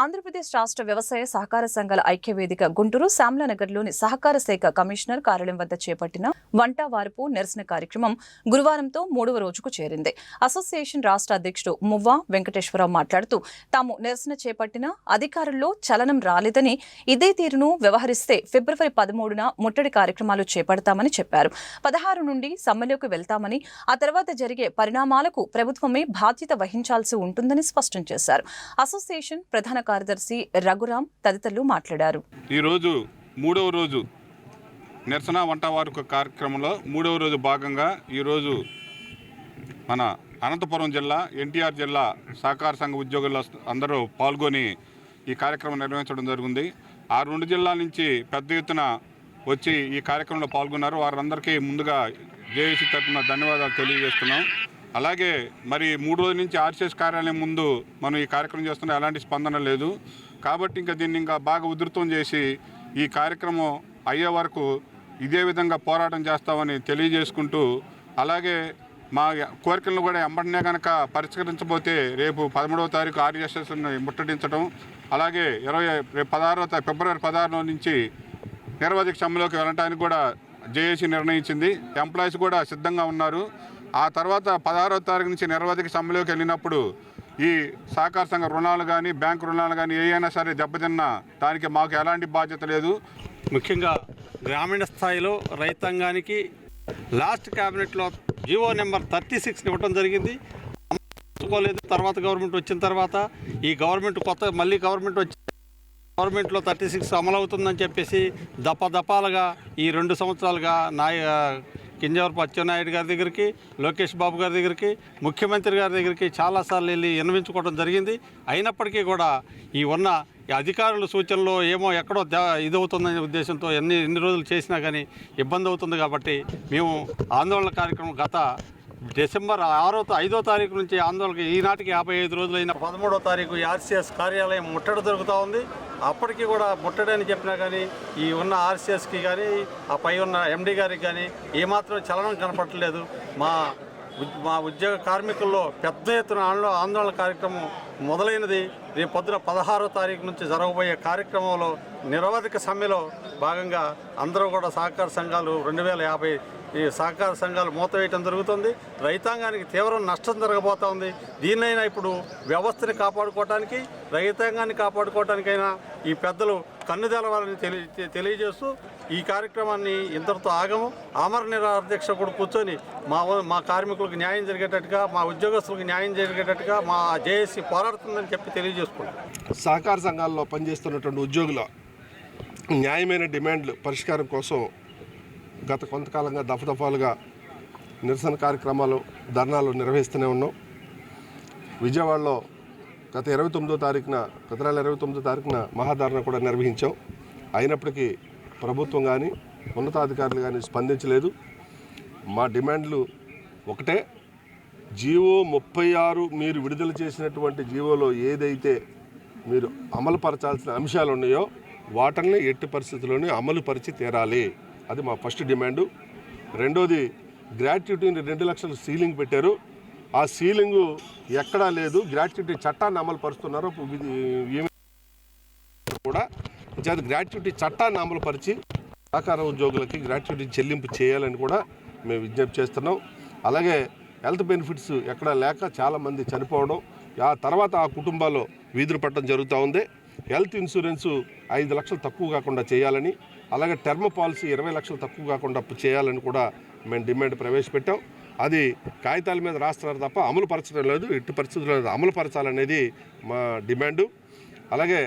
ఆంధ్రప్రదేశ్ రాష్ట్ర వ్యవసాయ సహకార సంఘాల ఐక్య వేదిక గుంటూరు శ్యామలానగర్లోని సహకార శాఖ కమిషనర్ కార్యాలయం వద్ద చేపట్టిన వంటవారపు నిరసన కార్యక్రమం గురువారంతో మూడవ రోజుకు చేరింది. అసోసియేషన్ రాష్ట్ర అధ్యక్షుడు మువ్వా వెంకటేశ్వరరావు మాట్లాడుతూ తాము నిరసన చేపట్టిన అధికారుల్లో చలనం రాలేదని ఇదే తీరును వ్యవహరిస్తే ఫిబ్రవరి పదమూడున ముట్టడి కార్యక్రమాలు చేపడతామని చెప్పారు. పదహారు నుండి సమ్మెలోకి వెళ్తామని ఆ తర్వాత జరిగే పరిణామాలకు ప్రభుత్వమే బాధ్యత వహించాల్సి ఉంటుందని స్పష్టం చేశారు. అసోసియేషన్ ప్రధాన కార్యదర్శి రఘురాం తదితరులు మాట్లాడారు. ఈరోజు మూడవ రోజు నిరసన వంట వార్పు కార్యక్రమంలో మూడవ రోజు భాగంగా ఈరోజు మన అనంతపురం జిల్లా ఎన్టీఆర్ జిల్లా సహకార సంఘ ఉద్యోగులు అందరూ పాల్గొని ఈ కార్యక్రమం నిర్వహించడం జరిగింది. ఆ రెండు జిల్లాల నుంచి పెద్ద ఎత్తున వచ్చి ఈ కార్యక్రమంలో పాల్గొన్నారు. వారందరికీ ముందుగా జేఏసీ తరఫున ధన్యవాదాలు తెలియజేస్తున్నాం. అలాగే మరి మూడు రోజుల నుంచి ఆర్సీఎస్ కార్యాలయం ముందు మనం ఈ కార్యక్రమం చేస్తున్న ఎలాంటి స్పందన లేదు. కాబట్టి ఇంకా దీన్ని ఇంకా బాగా ఉధృతం చేసి ఈ కార్యక్రమం అయ్యే వరకు ఇదే విధంగా పోరాటం చేస్తామని తెలియజేసుకుంటూ అలాగే మా కోరికలను కూడా ఎంబడినే కనుక పరిష్కరించబోతే రేపు పదమూడవ తారీఖు ఆర్ఎస్ఎస్ను ముట్టడించడం అలాగే ఇరవై రేపు పదహారో ఫిబ్రవరి పదహారు నుంచి నిరవధిక సమ్మెలోకి వెళ్ళడానికి కూడా జేఏసీ నిర్ణయించింది. ఎంప్లాయీస్ కూడా సిద్ధంగా ఉన్నారు. ఆ తర్వాత పదహారవ తారీఖు నుంచి నిరవధిక సమ్మెలోకి వెళ్ళినప్పుడు ఈ సహకార సంఘ రుణాలు కానీ బ్యాంకు రుణాలు కానీ ఏవైనా సరే దెబ్బతిన్నా దానికి మాకు ఎలాంటి బాధ్యత లేదు. ముఖ్యంగా గ్రామీణ స్థాయిలో రైతాంగానికి లాస్ట్ క్యాబినెట్లో జీవో నెంబర్ థర్టీ సిక్స్ని ఇవ్వడం జరిగింది. అమ్ముకోలేదు తర్వాత గవర్నమెంట్ వచ్చిన తర్వాత ఈ గవర్నమెంట్ కొత్త మళ్ళీ గవర్నమెంట్ వచ్చి గవర్నమెంట్లో థర్టీ సిక్స్ అమలు అవుతుందని చెప్పేసి దప దపాలుగా ఈ రెండు సంవత్సరాలుగా నాయ కింజవరపు అచ్చెన్నాయుడు గారి దగ్గరికి లోకేష్ బాబు గారి దగ్గరికి ముఖ్యమంత్రి గారి దగ్గరికి చాలాసార్లు వెళ్ళి విన్నవించుకోవడం జరిగింది. అయినప్పటికీ కూడా ఈ ఉన్న ఈ అధికారుల సూచనలో ఏమో ఎక్కడో ఇదవుతుందనే ఉద్దేశంతో ఎన్ని ఎన్ని రోజులు చేసినా కానీ ఇబ్బంది అవుతుంది కాబట్టి మేము ఆందోళన కార్యక్రమం గత డిసెంబర్ ఆరో ఐదో తారీఖు నుంచి ఆందోళనకి ఈనాటికి యాభై ఐదు రోజులైన పదమూడో తారీఖు ఆర్సీఎస్ కార్యాలయం ముట్టడి జరుగుతూ ఉంది. అప్పటికి కూడా ముట్టడని అని చెప్పినా కానీ ఈ ఉన్న ఆర్సీఎస్కి కానీ ఆ పై ఉన్న ఎండీ గారికి కానీ ఏమాత్రం చలనం కనపడలేదు. మా మా ఉద్యోగ కార్మికుల్లో పెద్ద ఎత్తున ఆందోళన కార్యక్రమం మొదలైనది. రేపు పొద్దున పదహారో తారీఖు నుంచి జరగబోయే కార్యక్రమంలో నిరవధిక సమ్మెలో భాగంగా అందరూ కూడా సహకార సంఘాలు రెండు వేల యాభై ఈ సహకార సంఘాలు మూతవేయటం జరుగుతుంది. రైతాంగానికి తీవ్ర నష్టం జరగబోతా ఉంది. దీన్నైనా ఇప్పుడు వ్యవస్థని కాపాడుకోవటానికి రైతాంగాన్ని కాపాడుకోవటానికైనా ఈ పెద్దలు కన్ను తెలవాలని తెలియ తెలియజేస్తూ ఈ కార్యక్రమాన్ని ఇంతటితో ఆగము. అమర నిరాధ్యక్షకుడు కూర్చొని మా మా కార్మికులకు న్యాయం జరిగేటట్టుగా మా ఉద్యోగస్తులకు న్యాయం జరిగేటట్టుగా మా జేఏసీ పోరాడుతుందని చెప్పి తెలియజేసుకున్నాం సహకార సంఘాల్లో పనిచేస్తున్నటువంటి ఉద్యోగుల న్యాయమైన డిమాండ్లు పరిష్కారం కోసం గత కొంతకాలంగా దఫదఫాలుగా నిరసన కార్యక్రమాలు ధర్నాలు నిర్వహిస్తూనే ఉన్నాం. విజయవాడలో గత ఇరవై తొమ్మిదో తారీఖున గత నెల ఇరవై తొమ్మిదో తారీఖున మహాధారణ కూడా నిర్వహించాం. అయినప్పటికీ ప్రభుత్వం కానీ ఉన్నతాధికారులు కానీ స్పందించలేదు. మా డిమాండ్లు ఒకటే. జీవో ముప్పై ఆరు మీరు విడుదల చేసినటువంటి జీవోలో ఏదైతే మీరు అమలు పరచాల్సిన అంశాలు ఉన్నాయో వాటిని ఎట్టి పరిస్థితుల్లోనే అమలు పరిచి తీరాలి. అది మా ఫస్ట్ డిమాండు. రెండోది గ్రాట్యుటీని రెండు లక్షలు సీలింగ్ పెట్టారు. ఆ సీలింగు ఎక్కడా లేదు. గ్రాట్యుటీ చట్టాన్ని అమలు పరుస్తున్నారు కూడా చేత గ్రాట్యుటీ చట్టాన్ని అమలుపరిచి సహకార ఉద్యోగులకి గ్రాట్యుటీ చెల్లింపు చేయాలని కూడా మేము విజ్ఞప్తి చేస్తున్నాం. అలాగే హెల్త్ బెనిఫిట్స్ ఎక్కడ లేక చాలామంది చనిపోవడం ఆ తర్వాత ఆ కుటుంబాల్లో వీధులు పట్టడం జరుగుతూ ఉంది. హెల్త్ ఇన్సూరెన్స్ ఐదు లక్షలు తక్కువ కాకుండా చేయాలని అలాగే టర్మ్ పాలసీ ఇరవై లక్షలు తక్కువ కాకుండా చేయాలని కూడా మేము డిమాండ్ ప్రవేశపెట్టాం. అది కాగితాల మీద రాస్తున్నారు తప్ప అమలు పరచడం లేదు. ఎట్టి పరిస్థితుల్లో అమలు పరచాలనేది మా డిమాండు. అలాగే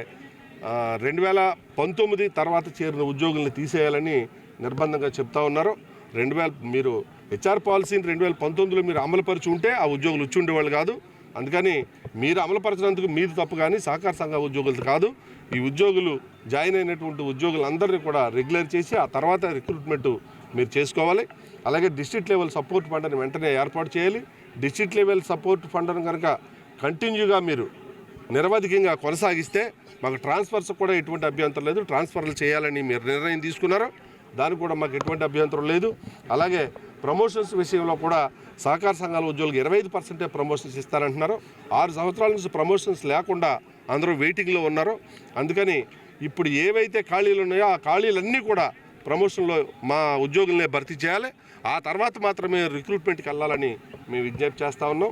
రెండు వేల పంతొమ్మిది తర్వాత చేరిన ఉద్యోగుల్ని తీసేయాలని నిర్బంధంగా చెప్తా ఉన్నారు. రెండు వేల మీరు హెచ్ఆర్ పాలసీని రెండు వేల పంతొమ్మిదిలో మీరు అమలుపరిచి ఉంటే ఆ ఉద్యోగులు వచ్చి ఉండేవాళ్ళు కాదు. అందుకని మీరు అమలుపరచినందుకు మీది తప్పు కానీ సహకార సంఘ ఉద్యోగులది కాదు. ఈ ఉద్యోగులు జాయిన్ అయినటువంటి ఉద్యోగులందరినీ కూడా రెగ్యులర్ చేసి ఆ తర్వాత రిక్రూట్మెంట్ మీరు చేసుకోవాలి. అలాగే డిస్ట్రిక్ట్ లెవెల్ సపోర్ట్ ఫండ్ని వెంటనే ఏర్పాటు చేయాలి. డిస్ట్రిక్ట్ లెవెల్ సపోర్ట్ ఫండ్ను కనుక కంటిన్యూగా మీరు నిరవధికంగా కొనసాగిస్తే మాకు ట్రాన్స్ఫర్స్ కూడా ఎటువంటి అభ్యంతరం లేదు. ట్రాన్స్ఫర్లు చేయాలని మీరు నిర్ణయం తీసుకున్నారు. దానికి కూడా మాకు ఎటువంటి అభ్యంతరం లేదు. అలాగే ప్రమోషన్స్ విషయంలో కూడా సహకార సంఘాల ఉద్యోగులకు ఇరవై ఐదు పర్సెంటే ప్రమోషన్స్ ఇస్తారంటున్నారు. ఆరు సంవత్సరాల నుంచి ప్రమోషన్స్ లేకుండా అందరూ వెయిటింగ్లో ఉన్నారు. అందుకని ఇప్పుడు ఏవైతే ఖాళీలు ఉన్నాయో ఆ ఖాళీలన్నీ కూడా ప్రమోషన్లో మా ఉద్యోగులనే భర్తీ చేయాలి. ఆ తర్వాత మాత్రమే రిక్రూట్మెంట్కి వెళ్ళాలని మేము విజ్ఞప్తి చేస్తూ ఉన్నాం.